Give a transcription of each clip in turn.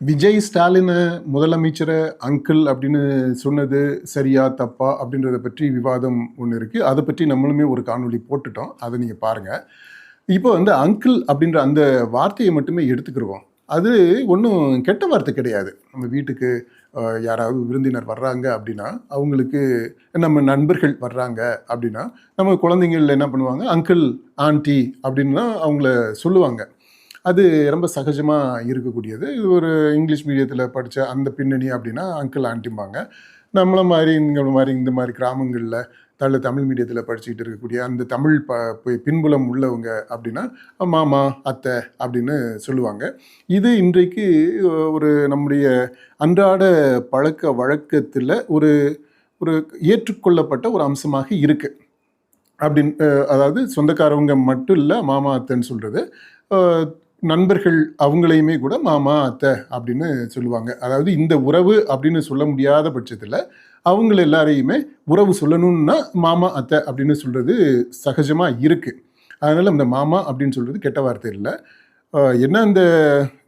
விஜய் ஸ்டாலினை முதலமைச்சரை அங்கிள் அப்படின்னு சொன்னது சரியா தப்பா அப்படின்றத பற்றி விவாதம் ஒன்று இருக்குது அதை பற்றி நம்மளுமே ஒரு காணொலி போட்டுட்டோம். அதை நீங்கள் பாருங்கள் இப்போ வந்து அங்கிள் அப்படின்ற அந்த வார்த்தையை மட்டுமே எடுத்துக்கிடுவோம் அது ஒன்றும் கெட்ட வார்த்தை கிடையாது. நம்ம வீட்டுக்கு யாராவது விருந்தினர் வர்றாங்க அப்படின்னா அவங்களுக்கு நம்ம நண்பர்கள் வர்றாங்க அப்படின்னா நம்ம குழந்தைங்கள என்ன பண்ணுவாங்க? அங்கிள் ஆண்டி அப்படின்னா அவங்கள சொல்லுவாங்க. அது ரொம்ப சகஜமாக இருக்கக்கூடியது. இது ஒரு இங்கிலீஷ் மீடியத்தில் படித்த அந்த பின்னணி அப்படின்னா அங்கிள் ஆண்டிம்பாங்க நம்மள மாதிரி இங்கே மாதிரி இந்த மாதிரி கிராமங்களில் தள்ள தமிழ் மீடியத்தில் படிச்சுக்கிட்டு இருக்கக்கூடிய அந்த தமிழ் ப பின்புலம் உள்ளவங்க அப்படின்னா மாமா அத்தை அப்படின்னு சொல்லுவாங்க. இது இன்றைக்கு ஒரு நம்முடைய அன்றாட பழக்க வழக்கத்தில் ஒரு ஒரு ஏற்றுக்கொள்ளப்பட்ட ஒரு அம்சமாக இருக்குது அப்படின் அதாவது சொந்தக்காரவங்க மட்டும் இல்லை மாமா அத்தைன்னு சொல்கிறது நண்பர்கள் அவங்களையுமே கூட மாமா அத்தை அப்படின்னு சொல்லுவாங்க. அதாவது இந்த உறவு அப்படின்னு சொல்ல முடியாத பட்சத்தில் அவங்கள எல்லாரையுமே உறவு சொல்லணும்னா மாமா அத்தை அப்படின்னு சொல்கிறது சகஜமாக இருக்குது அதனால் இந்த மாமா அப்படின்னு சொல்கிறது கெட்ட வார்த்தை இல்லை. என்ன இந்த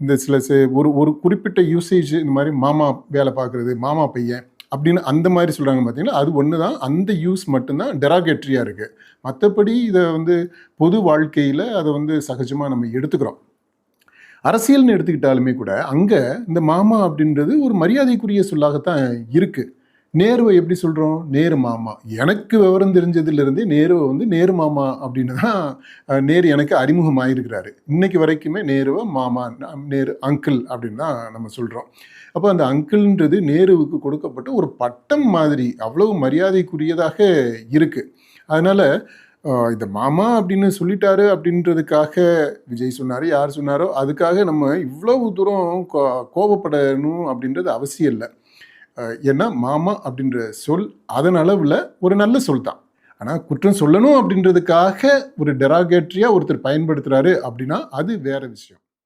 இந்த சில ஒரு ஒரு குறிப்பிட்ட யூசேஜ் இந்த மாதிரி மாமா வேலை பார்க்குறது மாமா பையன் அப்படின்னு அந்த மாதிரி சொல்கிறாங்க பார்த்தீங்கன்னா அது ஒன்று தான் அந்த யூஸ் மட்டும்தான் டெராகேட்ரியாக இருக்குது மற்றபடி இதை வந்து பொது வாழ்க்கையில் அதை வந்து சகஜமாக நம்ம எடுத்துக்கிறோம். அரசியல்னு எடுத்துக்கிட்டாலுமே கூட அங்கே இந்த மாமா அப்படின்றது ஒரு மரியாதைக்குரிய சொல்லாகத்தான் இருக்குது நேருவை எப்படி சொல்கிறோம் நேரு மாமா. எனக்கு விவரம் தெரிஞ்சதுலேருந்தே நேருவை வந்து நேரு மாமா அப்படின்னு தான் நேரு எனக்கு அறிமுகமாயிருக்கிறாரு. இன்னைக்கு வரைக்குமே நேருவை மாமா நேரு அங்கிள் அப்படின்னு தான் நம்ம சொல்கிறோம் அப்போ அந்த அங்கிள்ன்றது நேருவுக்கு கொடுக்கப்பட்ட ஒரு பட்டம் மாதிரி அவ்வளவு மரியாதைக்குரியதாக இருக்குது அதனால் இந்த மாமா அப்படின்னு சொல்லிட்டாரு அப்படின்றதுக்காக விஜய் சொன்னார் யார் சொன்னாரோ அதுக்காக நம்ம இவ்வளவு தூரம் கோ கோபப்படணும் அப்படின்றது அவசியம் இல்லை. ஏன்னா மாமா அப்படின்ற சொல் அதன் அளவில் ஒரு நல்ல சொல் தான். ஆனால் குற்றம் சொல்லணும் அப்படின்றதுக்காக ஒரு டெராகேட்ரியாக ஒருத்தர் பயன்படுத்துகிறாரு அப்படின்னா அது வேறு விஷயம்.